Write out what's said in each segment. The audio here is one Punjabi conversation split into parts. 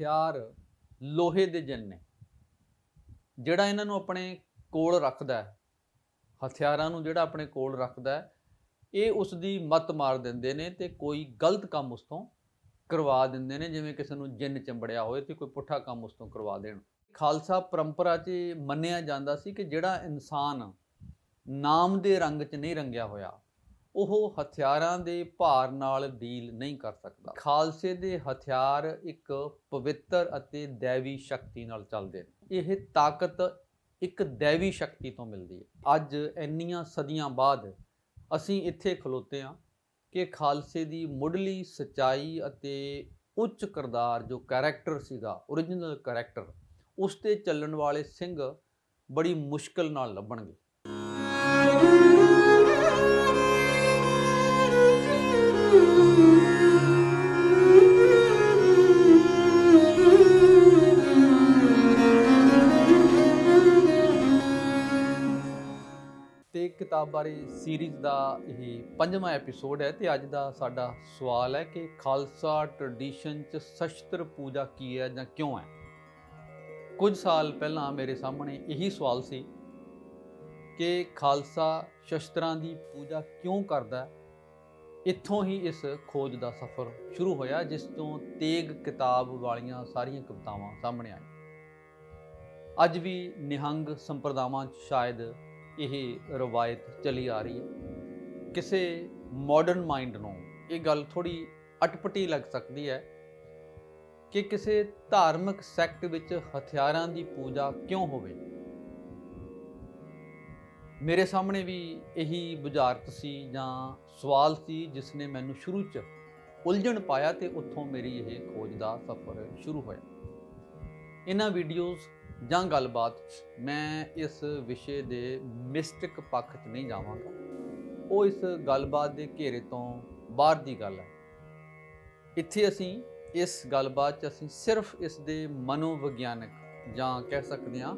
ਹਥਿਆਰ ਲੋਹੇ ਦੇ ਜਿੰਨ ਨੇ। ਜਿਹੜਾ ਇਹਨਾਂ ਨੂੰ ਆਪਣੇ ਕੋਲ ਰੱਖਦਾ ਹੈ, ਹਥਿਆਰਾਂ ਨੂੰ ਜਿਹੜਾ ਆਪਣੇ ਕੋਲ ਰੱਖਦਾ ਹੈ, ਇਹ ਉਸ ਦੀ ਮੱਤ ਮਾਰ ਦਿੰਦੇ ਨੇ ਤੇ ਕੋਈ ਗਲਤ ਕੰਮ ਉਸ ਤੋਂ ਕਰਵਾ ਦਿੰਦੇ ਨੇ, ਜਿਵੇਂ ਕਿਸੇ ਨੂੰ ਜਿੰਨ ਚੰਬੜਿਆ ਹੋਏ ਤੇ ਕੋਈ ਪੁੱਠਾ ਕੰਮ ਉਸ ਤੋਂ ਕਰਵਾ ਦੇਣ। ਖਾਲਸਾ ਪਰੰਪਰਾ 'ਚ ਮੰਨਿਆ ਜਾਂਦਾ ਸੀ ਕਿ ਜਿਹੜਾ ਇਨਸਾਨ ਨਾਮ ਦੇ ਰੰਗ 'ਚ ਨਹੀਂ ਰੰਗਿਆ ਹੋਇਆ ਉਹ ਹਥਿਆਰਾਂ ਦੇ ਭਾਰ ਨਾਲ ਡੀਲ ਨਹੀਂ ਕਰ ਸਕਦਾ। ਖਾਲਸੇ ਦੇ ਹਥਿਆਰ ਇੱਕ ਪਵਿੱਤਰ ਅਤੇ ਦੇਵੀ ਸ਼ਕਤੀ ਨਾਲ ਚੱਲਦੇ ਨੇ। ਇਹ ਤਾਕਤ ਇੱਕ ਦੇਵੀ ਸ਼ਕਤੀ ਤੋਂ ਮਿਲਦੀ ਹੈ। ਅੱਜ ਇੰਨੀਆਂ ਸਦੀਆਂ ਬਾਅਦ ਅਸੀਂ ਇੱਥੇ ਖਲੋਤੇ ਹਾਂ ਕਿ ਖਾਲਸੇ ਦੀ ਮੁੱਢਲੀ ਸਚਾਈ ਅਤੇ ਉੱਚ ਕਿਰਦਾਰ ਜੋ ਕੈਰੈਕਟਰ ਸੀਗਾ origignal ਕੈਰੈਕਟਰ, ਉਸ ਤੇ ਚੱਲਣ ਵਾਲੇ ਸਿੰਘ ਬੜੀ ਮੁਸ਼ਕਲ ਨਾਲ ਲੱਭਣਗੇ। ਕਿਤਾਬ ਬਾਰੇ ਸੀਰੀਜ਼ ਦਾ ਇਹ ਪੰਜਵਾਂ ਐਪੀਸੋਡ ਹੈ ਤੇ ਅੱਜ ਦਾ ਸਾਡਾ ਸਵਾਲ ਹੈ ਕਿ ਖਾਲਸਾ ਟ੍ਰੈਡੀਸ਼ਨ ਚ ਸ਼ਸਤਰ ਪੂਜਾ ਕੀ ਹੈ ਜਾਂ ਕਿਉਂ ਹੈ? ਕੁਝ ਸਾਲ ਪਹਿਲਾਂ ਮੇਰੇ ਸਾਹਮਣੇ ਇਹੀ ਸਵਾਲ ਸੀ ਕਿ ਖਾਲਸਾ ਸ਼ਸਤਰਾਂ ਦੀ ਪੂਜਾ ਕਿਉਂ ਕਰਦਾ ਇੱਥੋਂ ਹੀ ਇਸ ਖੋਜ ਦਾ ਸਫ਼ਰ ਸ਼ੁਰੂ ਹੋਇਆ, ਜਿਸ ਤੋਂ ਤੇਗ ਕਿਤਾਬ ਵਾਲੀਆਂ ਸਾਰੀਆਂ ਕਵਿਤਾਵਾਂ ਸਾਹਮਣੇ ਆਈਆਂ। ਅੱਜ ਵੀ ਨਿਹੰਗ ਸੰਪਰਦਾਵਾਂ 'ਚ ਸ਼ਾਇਦ ਇਹ ਰਵਾਇਤ ਚਲੀ ਆ ਰਹੀ ਹੈ। ਕਿਸੇ ਮਾਡਰਨ ਮਾਈਂਡ ਨੂੰ ਇਹ ਗੱਲ ਥੋੜੀ ਅਟਪਟੀ ਲੱਗ ਸਕਦੀ ਹੈ ਕਿ ਕਿਸੇ ਧਾਰਮਿਕ ਸੈਕਟ ਵਿੱਚ ਹਥਿਆਰਾਂ ਦੀ ਪੂਜਾ ਕਿਉਂ ਹੋਵੇ। ਮੇਰੇ ਸਾਹਮਣੇ ਵੀ ਇਹੀ ਬੁਝਾਰਤ ਸੀ ਜਾਂ ਸਵਾਲ ਸੀ ਜਿਸ ਨੇ ਮੈਨੂੰ ਸ਼ੁਰੂ 'ਚ ਉਲਝਣ ਪਾਇਆ ਤੇ ਉੱਥੋਂ ਮੇਰੀ ਇਹ ਖੋਜ ਦਾ ਸਫ਼ਰ ਸ਼ੁਰੂ ਹੋਇਆ। ਇਹਨਾਂ ਵੀਡੀਓਜ਼ ਜਾਂ ਗੱਲਬਾਤ 'ਚ ਮੈਂ ਇਸ ਵਿਸ਼ੇ ਦੇ ਮਿਸਟਿਕ ਪੱਖ 'ਚ ਨਹੀਂ ਜਾਵਾਂਗਾ। ਉਹ ਇਸ ਗੱਲਬਾਤ ਦੇ ਘੇਰੇ ਤੋਂ ਬਾਹਰ ਦੀ ਗੱਲ ਹੈ। ਇੱਥੇ ਅਸੀਂ ਇਸ ਗੱਲਬਾਤ 'ਚ ਅਸੀਂ ਸਿਰਫ ਇਸ ਦੇ ਮਨੋਵਿਗਿਆਨਕ ਜਾਂ ਕਹਿ ਸਕਦੇ ਹਾਂ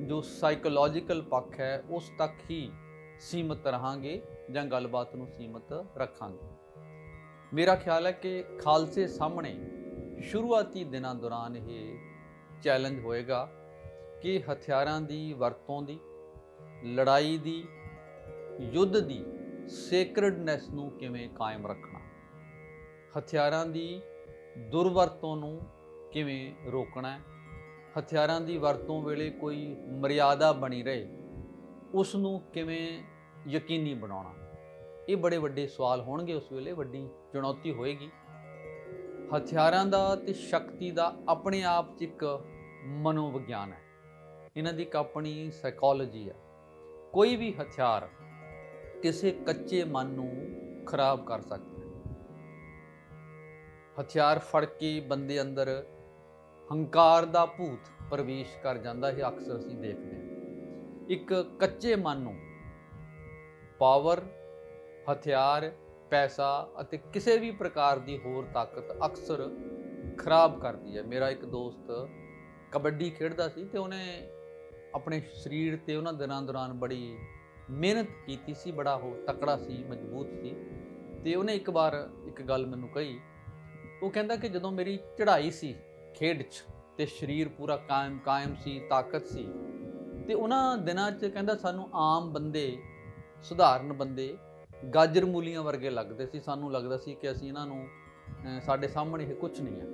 ਜੋ ਸਾਈਕੋਲੋਜੀਕਲ ਪੱਖ ਹੈ, ਉਸ ਤੱਕ ਹੀ ਸੀਮਤ ਰਹਾਂਗੇ ਜਾਂ ਗੱਲਬਾਤ ਨੂੰ ਸੀਮਤ ਰੱਖਾਂਗੇ। ਮੇਰਾ ਖਿਆਲ ਹੈ ਕਿ ਖਾਲਸੇ ਸਾਹਮਣੇ ਸ਼ੁਰੂਆਤੀ ਦਿਨਾਂ ਦੌਰਾਨ ਇਹ ਚੈਲੰਜ ਹੋਏਗਾ। ਕਿ ਹਥਿਆਰਾਂ ਦੀ ਵਰਤੋਂ ਦੀ, ਲੜਾਈ ਦੀ, ਯੁੱਧ ਦੀ ਸੇਕ੍ਰੇਡਨੈਸ ਨੂੰ ਕਿਵੇਂ ਕਾਇਮ ਰੱਖਣਾ? ਹਥਿਆਰਾਂ ਦੀ ਦੁਰਵਰਤੋਂ ਨੂੰ ਕਿਵੇਂ ਰੋਕਣਾ ਹਥਿਆਰਾਂ ਦੀ ਵਰਤੋਂ ਵੇਲੇ ਕੋਈ ਮਰਿਆਦਾ ਬਣੀ ਰਹੇ ਉਸ ਨੂੰ ਕਿਵੇਂ ਯਕੀਨੀ ਬਣਾਉਣਾ? ਇਹ ਬੜੇ ਵੱਡੇ ਸਵਾਲ ਹੋਣਗੇ ਉਸ ਵੇਲੇ, ਵੱਡੀ ਚੁਣੌਤੀ ਹੋਏਗੀ। ਹਥਿਆਰਾਂ ਦਾ ਤੇ ਸ਼ਕਤੀ ਦਾ ਆਪਣੇ ਆਪ 'ਚ ਇੱਕ ਮਨੋਵਿਗਿਆਨ ਹੈ। ਇਹਨਾਂ ਦੀ ਇੱਕ ਆਪਣੀ ਸਾਈਕੋਲੋਜੀ ਹੈ ਕੋਈ ਵੀ ਹਥਿਆਰ ਕਿਸੇ ਕੱਚੇ ਮਨ ਨੂੰ ਖਰਾਬ ਕਰ ਸਕਦਾ ਹੈ। ਹਥਿਆਰ ਫੜ ਕੇ ਬੰਦੇ ਅੰਦਰ ਹੰਕਾਰ ਦਾ ਭੂਤ ਪ੍ਰਵੇਸ਼ ਕਰ ਜਾਂਦਾ ਹੈ, ਅਕਸਰ ਅਸੀਂ ਦੇਖਦੇ ਹਾਂ। ਇੱਕ ਕੱਚੇ ਮਨ ਨੂੰ ਪਾਵਰ ਹਥਿਆਰ, ਪੈਸਾ ਅਤੇ ਕਿਸੇ ਵੀ ਪ੍ਰਕਾਰ ਦੀ ਹੋਰ ਤਾਕਤ ਅਕਸਰ ਖਰਾਬ ਕਰਦੀ ਹੈ। ਮੇਰਾ ਇੱਕ ਦੋਸਤ ਕਬੱਡੀ ਖੇਡਦਾ ਸੀ ਤੇ ਉਹਨੇ ਆਪਣੇ ਸਰੀਰ ਤੇ ਉਹਨਾਂ ਦਿਨਾਂ ਦੌਰਾਨ ਬੜੀ ਮਿਹਨਤ ਕੀਤੀ ਸੀ, ਬੜਾ ਉਹ ਤਕੜਾ ਸੀ, ਮਜ਼ਬੂਤ ਸੀ। ਤੇ ਉਹਨੇ ਇੱਕ ਵਾਰ ਇੱਕ ਗੱਲ ਮੈਨੂੰ ਕਹੀ। ਉਹ ਕਹਿੰਦਾ ਕਿ ਜਦੋਂ ਮੇਰੀ ਚੜ੍ਹਾਈ ਸੀ ਖੇਡ 'ਚ ਤੇ ਸਰੀਰ ਪੂਰਾ ਕਾਇਮ ਕਾਇਮ ਸੀ, ਤਾਕਤ ਸੀ, ਤੇ ਉਹਨਾਂ ਦਿਨਾਂ 'ਚ ਕਹਿੰਦਾ ਸਾਨੂੰ ਆਮ ਬੰਦੇ, ਸੁਧਾਰਨ ਬੰਦੇ ਗਾਜਰ ਮੂਲੀਆਂ ਵਰਗੇ ਲੱਗਦੇ ਸੀ। ਸਾਨੂੰ ਲੱਗਦਾ ਸੀ ਕਿ ਅਸੀਂ ਇਹਨਾਂ ਨੂੰ ਸਾਡੇ ਸਾਹਮਣੇ ਇਹ ਕੁਝ ਨਹੀਂ ਹੈ।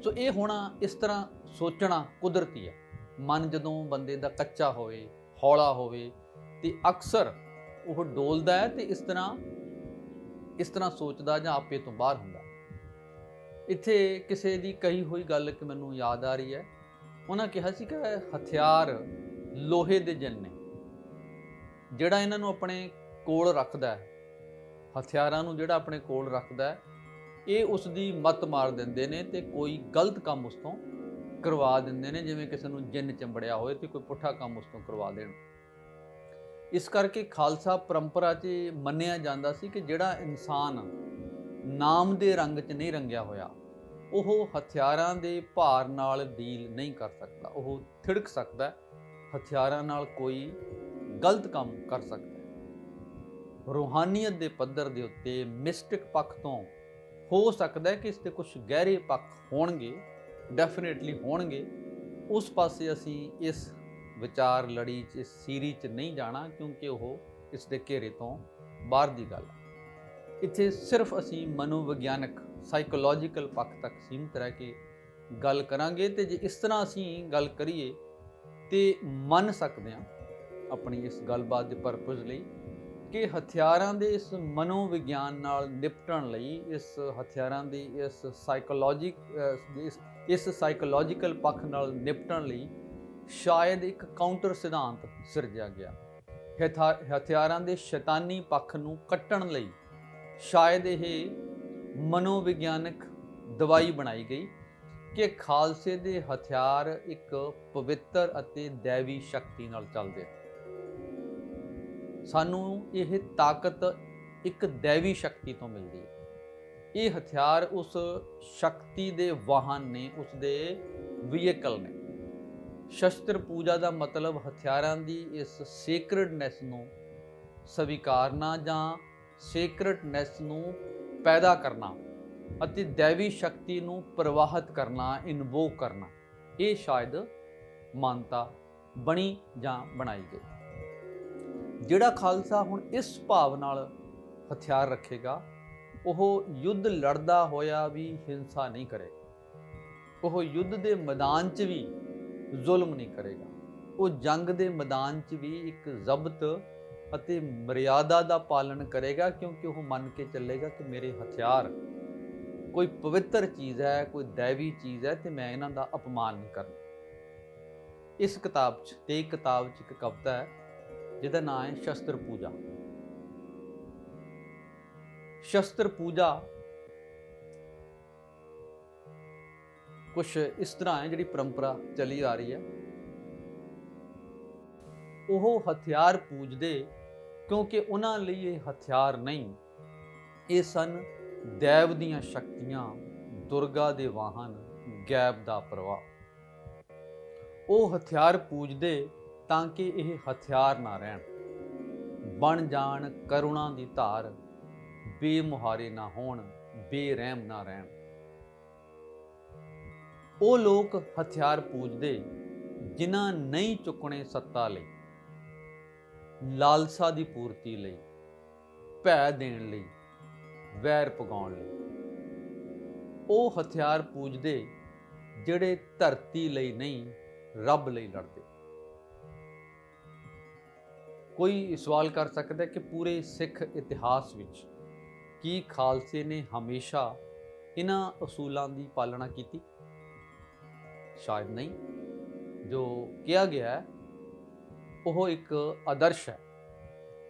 ਸੋ ਇਹ ਹੋਣਾ ਇਸ ਤਰ੍ਹਾਂ ਸੋਚਣਾ ਕੁਦਰਤੀ ਹੈ। ਮਨ ਜਦੋਂ ਬੰਦੇ ਦਾ ਕੱਚਾ ਹੋਵੇ, ਹੌਲਾ ਹੋਵੇ, ਤੇ ਅਕਸਰ ਉਹ ਡੋਲਦਾ ਹੈ ਤੇ ਇਸ ਤਰ੍ਹਾਂ ਇਸ ਤਰ੍ਹਾਂ ਸੋਚਦਾ ਜਾਂ ਆਪੇ ਤੋਂ ਬਾਹਰ ਹੁੰਦਾ ਇੱਥੇ ਕਿਸੇ ਦੀ ਕਹੀ ਹੋਈ ਗੱਲ ਕਿ ਮੈਨੂੰ ਯਾਦ ਆ ਰਹੀ ਹੈ। ਉਹਨਾਂ ਕਿਹਾ ਸੀ ਕਿ ਹਥਿਆਰ ਲੋਹੇ ਦੇ ਜਿੰਨ ਨੇ। ਜਿਹੜਾ ਇਹਨਾਂ ਨੂੰ ਆਪਣੇ ਕੋਲ ਰੱਖਦਾ ਹੈ, ਹਥਿਆਰਾਂ ਨੂੰ ਜਿਹੜਾ ਆਪਣੇ ਕੋਲ ਰੱਖਦਾ ਹੈ, ਇਹ ਉਸ ਦੀ ਮੱਤ ਮਾਰ ਦਿੰਦੇ ਨੇ ਤੇ ਕੋਈ ਗਲਤ ਕੰਮ ਉਸ ਤੋਂ ਕਰਵਾ ਦਿੰਦੇ ਨੇ, ਜਿਵੇਂ ਕਿਸੇ ਨੂੰ ਜਿੰਨ ਚੰਬੜਿਆ ਹੋਏ ਤੇ ਕੋਈ ਪੁੱਠਾ ਕੰਮ ਉਸ ਤੋਂ ਕਰਵਾ ਦੇਣ। ਇਸ ਕਰਕੇ ਖਾਲਸਾ ਪਰੰਪਰਾ 'ਚ ਮੰਨਿਆ ਜਾਂਦਾ ਸੀ ਕਿ ਜਿਹੜਾ ਇਨਸਾਨ ਨਾਮ ਦੇ ਰੰਗ 'ਚ ਨਹੀਂ ਰੰਗਿਆ ਹੋਇਆ, ਉਹ ਹਥਿਆਰਾਂ ਦੇ ਭਾਰ ਨਾਲ ਡੀਲ ਨਹੀਂ ਕਰ ਸਕਦਾ, ਉਹ ਥਿੜਕ ਸਕਦਾ, ਹਥਿਆਰਾਂ ਨਾਲ ਕੋਈ ਗਲਤ ਕੰਮ ਕਰ ਸਕਦਾ। ਰੂਹਾਨੀਅਤ ਦੇ ਪੱਧਰ ਦੇ ਉੱਤੇ ਮਿਸਟਿਕ ਪੱਖ ਤੋਂ ਹੋ ਸਕਦਾ ਕਿ ਇਸ 'ਤੇ ਕੁਝ ਗਹਿਰੇ ਪੱਖ ਹੋਣਗੇ ਡੈਫੀਨੇਟਲੀ ਹੋਣਗੇ। ਉਸ ਪਾਸੇ ਅਸੀਂ ਇਸ ਵਿਚਾਰ ਲੜੀ 'ਚ, ਇਸ ਸੀਰੀ 'ਚ ਨਹੀਂ ਜਾਣਾ ਕਿਉਂਕਿ ਉਹ ਇਸ ਦੇ ਘੇਰੇ ਤੋਂ ਬਾਹਰ ਦੀ ਗੱਲ ਹੈ ਇੱਥੇ ਸਿਰਫ ਅਸੀਂ ਮਨੋਵਿਗਿਆਨਕ ਸਾਈਕੋਲੋਜੀਕਲ ਪੱਖ ਤੱਕ ਸੀਮਿਤ ਰਹਿ ਕੇ ਗੱਲ ਕਰਾਂਗੇ ਤੇ ਜੇ ਇਸ ਤਰ੍ਹਾਂ ਅਸੀਂ ਗੱਲ ਕਰੀਏ ਤੇ ਮੰਨ ਸਕਦੇ ਹਾਂ ਆਪਣੀ ਇਸ ਗੱਲਬਾਤ ਦੇ ਪਰਪਸ ਲਈ ਕਿ ਹਥਿਆਰਾਂ ਦੇ ਇਸ ਮਨੋਵਿਗਿਆਨ ਨਾਲ ਨਿਪਟਣ ਲਈ, ਇਸ ਹਥਿਆਰਾਂ ਦੀ ਇਸ ਸਾਈਕੋਲੋਜੀ ਇਸ ਇਸ ਸਾਈਕੋਲੋਜੀਕਲ ਪੱਖ ਨਾਲ ਨਿਪਟਣ ਲਈ ਸ਼ਾਇਦ ਇੱਕ ਕਾਊਂਟਰ ਸਿਧਾਂਤ ਸਿਰਜਿਆ ਗਿਆ। ਹਥਿਆ- ਹਥਿਆਰਾਂ ਦੇ ਸ਼ੈਤਾਨੀ ਪੱਖ ਨੂੰ ਕੱਟਣ ਲਈ ਸ਼ਾਇਦ ਇਹ ਮਨੋਵਿਗਿਆਨਕ ਦਵਾਈ ਬਣਾਈ ਗਈ ਕਿ ਖਾਲਸੇ ਦੇ ਹਥਿਆਰ ਇੱਕ ਪਵਿੱਤਰ ਅਤੇ ਦੇਵੀ ਸ਼ਕਤੀ ਨਾਲ ਚੱਲਦੇ ਸਾਨੂੰ ਇਹ ਤਾਕਤ ਇੱਕ ਦੇਵੀ ਸ਼ਕਤੀ ਤੋਂ ਮਿਲਦੀ ਹੈ। ਇਹ ਹਥਿਆਰ ਉਸ ਸ਼ਕਤੀ ਦੇ ਵਾਹਨ ਨੇ, ਉਸ ਦੇ ਵਹੀਕਲ ਨੇ। ਸ਼ਸਤਰ ਪੂਜਾ ਦਾ ਮਤਲਬ ਹਥਿਆਰਾਂ ਦੀ ਇਸ ਸੇਕ੍ਰੇਡਨੈਸ ਨੂੰ ਸਵੀਕਾਰਨਾ ਜਾਂ ਸੇਕ੍ਰੇਟਨੈਸ ਨੂੰ ਪੈਦਾ ਕਰਨਾ ਅਤੇ ਦੇਵੀ ਸ਼ਕਤੀ ਨੂੰ ਪ੍ਰਵਾਹਿਤ ਕਰਨਾ ਇਨਵੋਕ ਕਰਨਾ, ਇਹ ਸ਼ਾਇਦ ਮਾਨਤਾ ਬਣੀ ਜਾਂ ਬਣਾਈ ਗਈ। ਜਿਹੜਾ ਖਾਲਸਾ ਹੁਣ ਇਸ ਭਾਵ ਨਾਲ ਹਥਿਆਰ ਰੱਖੇਗਾ ਉਹ ਯੁੱਧ ਲੜਦਾ ਹੋਇਆ ਵੀ ਹਿੰਸਾ ਨਹੀਂ ਕਰੇਗਾ। ਉਹ ਯੁੱਧ ਦੇ ਮੈਦਾਨ 'ਚ ਵੀ ਜ਼ੁਲਮ ਨਹੀਂ ਕਰੇਗਾ। ਉਹ ਜੰਗ ਦੇ ਮੈਦਾਨ 'ਚ ਵੀ ਇੱਕ ਜ਼ਬਤ ਅਤੇ ਮਰਿਆਦਾ ਦਾ ਪਾਲਣ ਕਰੇਗਾ ਕਿਉਂਕਿ ਉਹ ਮੰਨ ਕੇ ਚੱਲੇਗਾ ਕਿ ਮੇਰੇ ਹਥਿਆਰ ਕੋਈ ਪਵਿੱਤਰ ਚੀਜ਼ ਹੈ, ਕੋਈ ਦੇਵੀ ਚੀਜ਼ ਹੈ ਤੇ ਮੈਂ ਇਹਨਾਂ ਦਾ ਅਪਮਾਨ ਨਹੀਂ ਕਰਨਾ। ਇਸ ਕਿਤਾਬ 'ਚ ਤੇ ਕਿਤਾਬ 'ਚ ਇੱਕ ਕਵਿਤਾ ਹੈ ਜਿਹਦਾ ਨਾਮ ਹੈ ਸ਼ਸਤਰ ਪੂਜਾ। ਸ਼ਸਤਰ ਪੂਜਾ। ਕੁਝ ਇਸ ਤਰ੍ਹਾਂ ਹੈ ਜਿਹੜੀ ਪਰੰਪਰਾ ਚੱਲੀ ਆ ਰਹੀ ਹੈ। ਉਹ ਹਥਿਆਰ ਪੂਜਦੇ ਕਿਉਂਕਿ ਉਹਨਾਂ ਲਈ ਇਹ ਹਥਿਆਰ ਨਹੀਂ। ਇਹ ਸਨ ਦੇਵ ਦੀਆਂ ਸ਼ਕਤੀਆਂ, ਦੁਰਗਾ ਦੇ ਵਾਹਨ, ਗੈਬ ਦਾ ਪ੍ਰਵਾਹ। ਉਹ ਹਥਿਆਰ ਪੂਜਦੇ ਤਾਂ ਕਿ ਇਹ ਹਥਿਆਰ ਨਾ ਰਹਿਣ। ਬਣ ਜਾਣ ਕਰੁਣਾ ਦੀ ਧਾਰ ਬੇਮੁਹਾਰੇ ਨਾ ਹੋਣ, ਬੇਰਹਿਮ ਨਾ ਰਹਿਣ। ਉਹ ਲੋਕ ਹਥਿਆਰ ਪੂਜਦੇ, ਜਿਨ੍ਹਾਂ ਨਹੀਂ ਚੁੱਕਣੇ ਸੱਤਾ ਲਈ, ਲਾਲਸਾ ਦੀ ਪੂਰਤੀ ਲਈ, ਭੈ ਦੇਣ ਲਈ, ਵੈਰ ਪਗਾਉਣ ਲਈ। ਉਹ ਹਥਿਆਰ ਪੂਜਦੇ, ਜਿਹੜੇ ਧਰਤੀ ਲਈ ਨਹੀਂ, ਰੱਬ ਲਈ ਲੜਦੇ। ਕੋਈ ਸਵਾਲ ਕਰ ਸਕਦਾ ਕਿ ਪੂਰੇ ਸਿੱਖ ਇਤਿਹਾਸ ਵਿੱਚ ਕੀ ਖਾਲਸੇ ਨੇ ਹਮੇਸ਼ਾ ਇਹਨਾਂ ਅਸੂਲਾਂ ਦੀ ਪਾਲਣਾ ਕੀਤੀ? ਸ਼ਾਇਦ ਨਹੀਂ। ਜੋ ਕਿਹਾ ਗਿਆ ਉਹ ਇੱਕ ਆਦਰਸ਼ ਹੈ।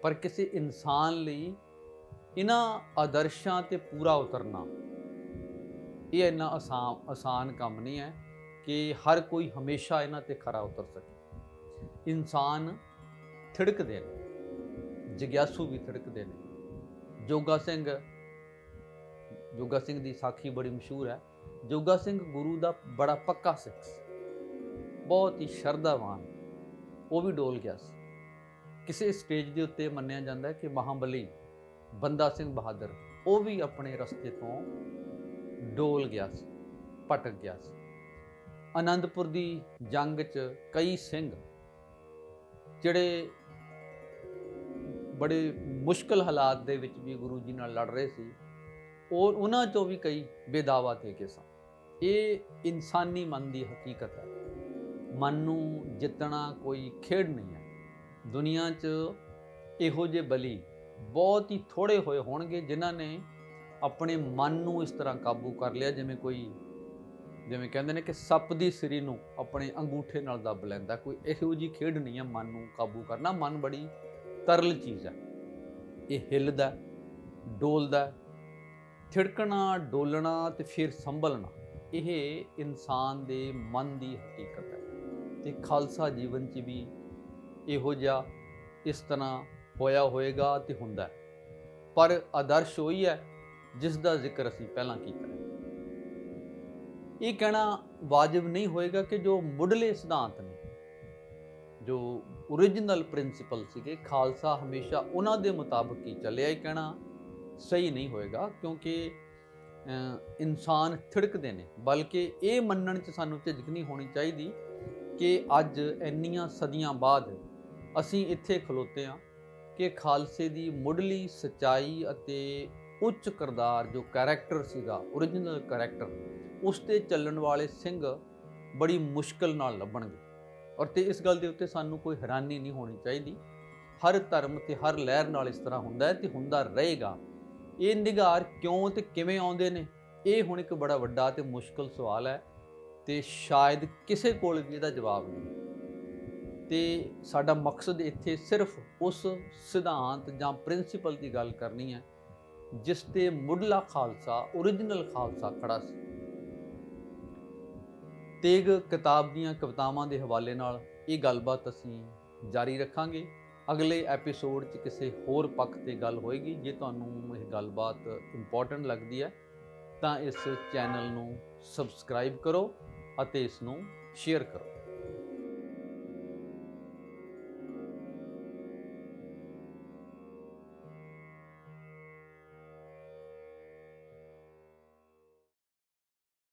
ਪਰ ਕਿਸੇ ਇਨਸਾਨ ਲਈ ਇਹਨਾਂ ਆਦਰਸ਼ਾਂ ਤੇ ਪੂਰਾ ਉਤਰਨਾ, ਇਹ ਇੰਨਾ ਆਸਾਨ ਆਸਾਨ ਕੰਮ ਨਹੀਂ ਹੈ ਕਿ ਹਰ ਕੋਈ ਹਮੇਸ਼ਾ ਇਹਨਾਂ ਤੇ ਖਰਾ ਉਤਰ ਸਕੇ। ਇਨਸਾਨ ਥਿੜਕਦੇ ਨੇ, ਜਿਗਿਆਸੂ ਵੀ ਥਿੜਕਦੇ ਨੇ। ਜੋਗਾ ਸਿੰਘ ਜੋਗਾ ਸਿੰਘ ਦੀ ਸਾਖੀ ਬੜੀ ਮਸ਼ਹੂਰ ਹੈ। ਜੋਗਾ ਸਿੰਘ ਗੁਰੂ ਦਾ ਬੜਾ ਪੱਕਾ ਸਿੱਖ ਸੀ। ਬਹੁਤ ਹੀ ਸ਼ਰਧਾਵਾਨ। ਉਹ ਵੀ ਡੋਲ ਗਿਆ ਸੀ। ਕਿਸੇ ਸਟੇਜ ਦੇ ਉੱਤੇ ਮੰਨਿਆ ਜਾਂਦਾ ਹੈ ਕਿ ਮਹਾਬਲੀ ਬੰਦਾ ਸਿੰਘ ਬਹਾਦਰ, ਉਹ ਵੀ ਆਪਣੇ ਰਸਤੇ ਤੋਂ ਡੋਲ ਗਿਆ ਸੀ, ਭਟਕ ਗਿਆ ਸੀ। ਆਨੰਦਪੁਰ ਦੀ ਜੰਗ 'ਚ ਕਈ ਸਿੰਘ, ਜਿਹੜੇ ਬੜੇ ਮੁਸ਼ਕਲ ਹਾਲਾਤ ਦੇ ਵਿੱਚ ਵੀ ਗੁਰੂ ਜੀ ਨਾਲ ਲੜ ਰਹੇ ਸੀ। ਔਰ ਉਹਨਾਂ ਚੋਂ ਵੀ ਕਈ ਬੇਦਾਵਾ ਤੇ ਕੇ ਸਨ। ਇਹ ਇਨਸਾਨੀ ਮਨ ਦੀ ਹਕੀਕਤ ਹੈ। ਮਨ ਨੂੰ ਜਿੱਤਣਾ ਕੋਈ ਖੇਡ ਨਹੀਂ ਹੈ। ਦੁਨੀਆ 'ਚ ਇਹੋ ਜਿਹੇ ਬਲੀ ਬਹੁਤ ਹੀ ਥੋੜੇ ਹੋਏ ਹੋਣਗੇ ਜਿਨ੍ਹਾਂ ਨੇ ਆਪਣੇ ਮਨ ਨੂੰ ਇਸ ਤਰ੍ਹਾਂ ਕਾਬੂ ਕਰ ਲਿਆ, ਜਿਵੇਂ ਕੋਈ, ਜਿਵੇਂ ਕਹਿੰਦੇ ਨੇ ਕਿ ਸੱਪ ਦੀ ਸਰੀ ਨੂੰ ਆਪਣੇ ਅੰਗੂਠੇ ਨਾਲ ਦੱਬ ਲੈਂਦਾ। ਕੋਈ ਇਹੋ ਜੀ ਖੇਡ ਨਹੀਂ ਹੈ ਮਨ ਨੂੰ ਕਾਬੂ ਕਰਨਾ। ਮਨ ਬੜੀ ਤਰਲ ਚੀਜ਼ ਹੈ ਇਹ ਹਿੱਲਦਾ, ਡੋਲਦਾ, ਥਿੜਕਣਾ, ਡੋਲਣਾ ਤੇ ਫਿਰ ਸੰਭਲਣਾ, ਇਹ ਇਨਸਾਨ ਦੇ ਮਨ ਦੀ ਹਕੀਕਤ ਹੈ। ਤੇ ਖਾਲਸਾ ਜੀਵਨ 'ਚ ਵੀ ਇਹੋ ਜਿਹਾ ਇਸ ਤਰ੍ਹਾਂ ਹੋਇਆ ਹੋਏਗਾ ਤੇ ਹੁੰਦਾ ਪਰ ਆਦਰਸ਼ ਉਹੀ ਹੈ ਜਿਸ ਦਾ ਜ਼ਿਕਰ ਅਸੀਂ ਪਹਿਲਾਂ ਕੀਤਾ ਹੈ। ਇਹ ਕਹਿਣਾ ਵਾਜਬ ਨਹੀਂ ਹੋਏਗਾ ਕਿ ਜੋ ਮੁੱਢਲੇ ਸਿਧਾਂਤ ਨੇ, ਜੋ origignal ਪ੍ਰਿੰਸੀਪਲ ਸੀਗੇ। ਖਾਲਸਾ ਹਮੇਸ਼ਾ ਉਹਨਾਂ ਦੇ ਮੁਤਾਬਕ ਹੀ ਚੱਲਿਆ ਇਹ ਕਹਿਣਾ ਸਹੀ ਨਹੀਂ ਹੋਏਗਾ ਕਿਉਂਕਿ ਇਨਸਾਨ ਥਿੜਕਦੇ ਨੇ। ਬਲਕਿ ਇਹ ਮੰਨਣ 'ਚ ਸਾਨੂੰ ਝਿਜਕ ਨਹੀਂ ਹੋਣੀ ਚਾਹੀਦੀ ਕਿ ਅੱਜ ਇੰਨੀਆਂ ਸਦੀਆਂ ਬਾਅਦ ਅਸੀਂ ਇੱਥੇ ਖਲੋਤੇ ਹਾਂ ਕਿ ਖਾਲਸੇ ਦੀ ਮੁੱਢਲੀ ਸਚਾਈ ਅਤੇ ਉੱਚ ਕਿਰਦਾਰ ਜੋ ਕੈਰੈਕਟਰ ਸੀਗਾ origignal ਕੈਰੈਕਟਰ ਉਸ ਤੇ ਚੱਲਣ ਵਾਲੇ ਸਿੰਘ ਬੜੀ ਮੁਸ਼ਕਲ ਨਾਲ ਲੱਭਣਗੇ। ਔਰ ਤੇ ਇਸ ਗੱਲ ਦੇ ਉੱਤੇ ਸਾਨੂੰ ਕੋਈ ਹੈਰਾਨੀ ਨਹੀਂ ਹੋਣੀ ਚਾਹੀਦੀ। ਹਰ ਧਰਮ ਤੇ ਹਰ ਲਹਿਰ ਨਾਲ ਇਸ ਤਰ੍ਹਾਂ ਹੁੰਦਾ ਹੈ ਤੇ ਹੁੰਦਾ ਰਹੇਗਾ। ਇਹ ਨਿਗਾਰ ਕਿਉਂ ਤੇ ਕਿਵੇਂ ਆਉਂਦੇ ਨੇ? ਇਹ ਹੁਣ ਇੱਕ ਬੜਾ ਵੱਡਾ ਤੇ ਮੁਸ਼ਕਲ ਸਵਾਲ ਹੈ ਤੇ ਸ਼ਾਇਦ ਕਿਸੇ ਕੋਲ ਵੀ ਇਹਦਾ ਜਵਾਬ ਨਹੀਂ। ਤੇ ਸਾਡਾ ਮਕਸਦ ਇੱਥੇ ਸਿਰਫ ਉਸ ਸਿਧਾਂਤ ਜਾਂ ਪ੍ਰਿੰਸੀਪਲ ਦੀ ਗੱਲ ਕਰਨੀ ਹੈ, ਜਿਸ ਤੇ ਮੁੱਢਲਾ ਖਾਲਸਾ origignal ਖਾਲਸਾ ਖੜਾ ਸੀ। ਤੇਗ ਕਿਤਾਬ ਦੀਆਂ ਕਵਿਤਾਵਾਂ ਦੇ ਹਵਾਲੇ ਨਾਲ ਇਹ ਗੱਲਬਾਤ ਅਸੀਂ ਜਾਰੀ ਰੱਖਾਂਗੇ। ਅਗਲੇ ਐਪੀਸੋਡ 'ਚ ਕਿਸੇ ਹੋਰ ਪੱਖ ਤੇ ਗੱਲ ਹੋਏਗੀ, ਜੇ ਤੁਹਾਨੂੰ ਇਹ ਗੱਲਬਾਤ ਇੰਪੋਰਟੈਂਟ ਲੱਗਦੀ ਹੈ, ਤਾਂ ਇਸ ਚੈਨਲ ਨੂੰ ਸਬਸਕ੍ਰਾਈਬ ਕਰੋ ਅਤੇ ਇਸ ਨੂੰ ਸ਼ੇਅਰ ਕਰੋ।